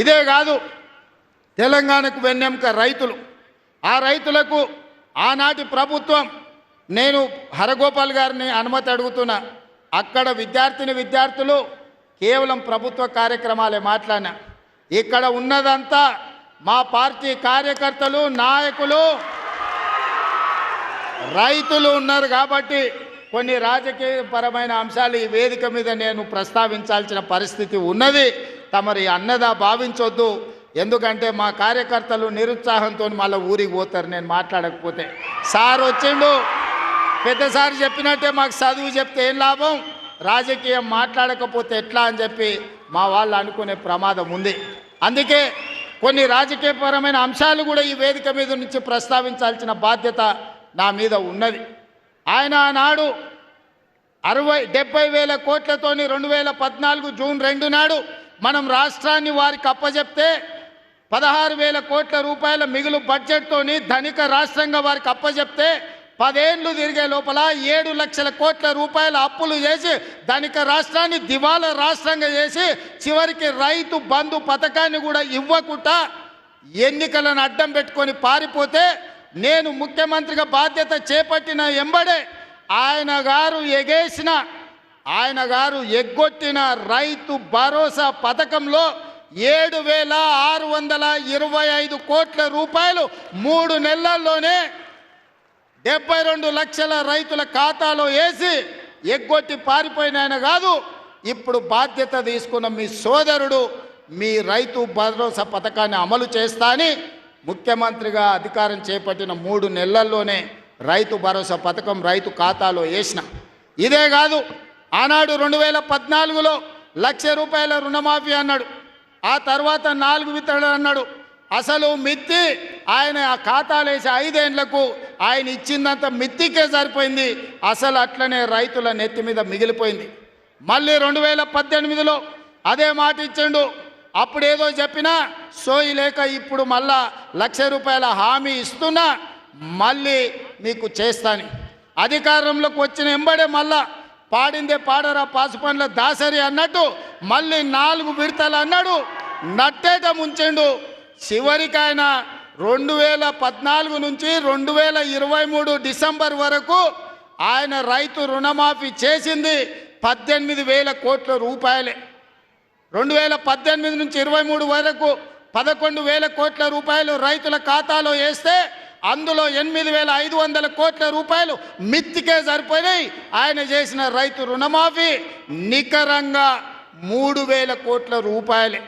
ఇదే కాదు తెలంగాణకు వెన్నెముక రైతులు. ఆ రైతులకు ఆనాటి ప్రభుత్వం నేను హరగోపాల్ గారిని అనుమతి అడుగుతున్నా అక్కడ విద్యార్థిని విద్యార్థులు కేవలం ప్రభుత్వ కార్యక్రమాలే మాట్లాడినా. ఇక్కడ ఉన్నదంతా మా పార్టీ కార్యకర్తలు నాయకులు రైతులు ఉన్నారు కాబట్టి కొన్ని రాజకీయపరమైన అంశాలు ఈ వేదిక మీద నేను ప్రస్తావించాల్సిన పరిస్థితి ఉన్నది. తమరి అన్నదా భావించొద్దు. ఎందుకంటే మా కార్యకర్తలు నిరుత్సాహంతో మళ్ళీ ఊరికి పోతారు నేను మాట్లాడకపోతే. సార్ వచ్చిండు. పెద్దసారి చెప్పినట్టే మాకు చదువు చెప్తే ఏం లాభం? రాజకీయం మాట్లాడకపోతే ఎట్లా అని చెప్పి మా వాళ్ళు అనుకునే ప్రమాదం ఉంది. అందుకే కొన్ని రాజకీయపరమైన అంశాలు కూడా ఈ వేదిక మీద నుంచి ప్రస్తావించాల్సిన బాధ్యత నా మీద ఉన్నది. ఆయన ఆనాడు అరవై డెబ్బై వేల కోట్లతోని రెండు వేల పద్నాలుగు జూన్ రెండు నాడు మనం రాష్ట్రాన్ని వారికి అప్పజెప్తే పదహారు వేల కోట్ల రూపాయల మిగులు బడ్జెట్తోని ధనిక రాష్ట్రంగా వారికి అప్పజెప్తే పదేండ్లు తిరిగే లోపల ఏడు లక్షల కోట్ల రూపాయల అప్పులు చేసి ధనిక రాష్ట్రాన్ని దివాలా రాష్ట్రంగా చేసి చివరికి రైతు బంధు పథకాన్ని కూడా ఇవ్వకుండా ఎన్నికలను అడ్డం పెట్టుకొని పారిపోతే నేను ముఖ్యమంత్రిగా బాధ్యత చేపట్టిన ఎంబడే ఆయన గారు ఎగేసిన ఆయన గారు ఎగ్గొట్టిన రైతు భరోసా పథకంలో ఏడు వేల ఆరు వందల ఇరవై ఐదు కోట్ల రూపాయలు మూడు నెలల్లోనే డెబ్బై రెండు లక్షల రైతుల ఖాతాలో వేసి ఎగ్గొట్టి పారిపోయిన ఆయన కాదు ఇప్పుడు బాధ్యత తీసుకున్న మీ సోదరుడు మీ రైతు భరోసా పథకాన్ని అమలు చేస్తా అని ముఖ్యమంత్రిగా అధికారం చేపట్టిన మూడు నెలల్లోనే రైతు భరోసా పథకం రైతు ఖాతాలో వేసిన. ఇదే కాదు ఆనాడు రెండు వేల పద్నాలుగులో లక్ష రూపాయల రుణమాఫీ అన్నాడు. ఆ తర్వాత నాలుగు విత్తనాలు అన్నాడు. అసలు మిత్తి ఆయన ఆ ఖాతాలు వేసి ఐదేండ్లకు ఆయన ఇచ్చిందంత మిత్తికే సరిపోయింది. అసలు అట్లనే రైతుల నెత్తి మీద మిగిలిపోయింది. మళ్ళీ రెండు వేల పద్దెనిమిదిలో అదే మాట ఇచ్చిండు. అప్పుడేదో చెప్పినా సోయి లేక ఇప్పుడు మళ్ళా లక్ష రూపాయల హామీ ఇస్తున్నా మళ్ళీ మీకు చేస్తాను. అధికారంలోకి వచ్చిన ఎంబడే మళ్ళా పాడిందే పాడరా పాసుపండ్ల దాసరి అన్నట్టు మళ్ళీ నాలుగు విడతలు అన్నాడు నట్టేట ముంచెండు. చివరికి ఆయన రెండు వేల పద్నాలుగు నుంచి రెండు వేల ఇరవై మూడు డిసెంబర్ వరకు ఆయన రైతు రుణమాఫీ చేసింది పద్దెనిమిది వేల కోట్ల రూపాయలే. రెండు వేల పద్దెనిమిది నుంచి ఇరవై మూడు వరకు పదకొండు వేల కోట్ల రూపాయలు రైతుల ఖాతాలో వేస్తే అందులో ఎనిమిది వేల ఐదు వందల కోట్ల రూపాయలు మిత్తికే సరిపోయినాయి. ఆయన చేసిన రైతు రుణమాఫీ నికరంగా మూడు వేల కోట్ల రూపాయలే.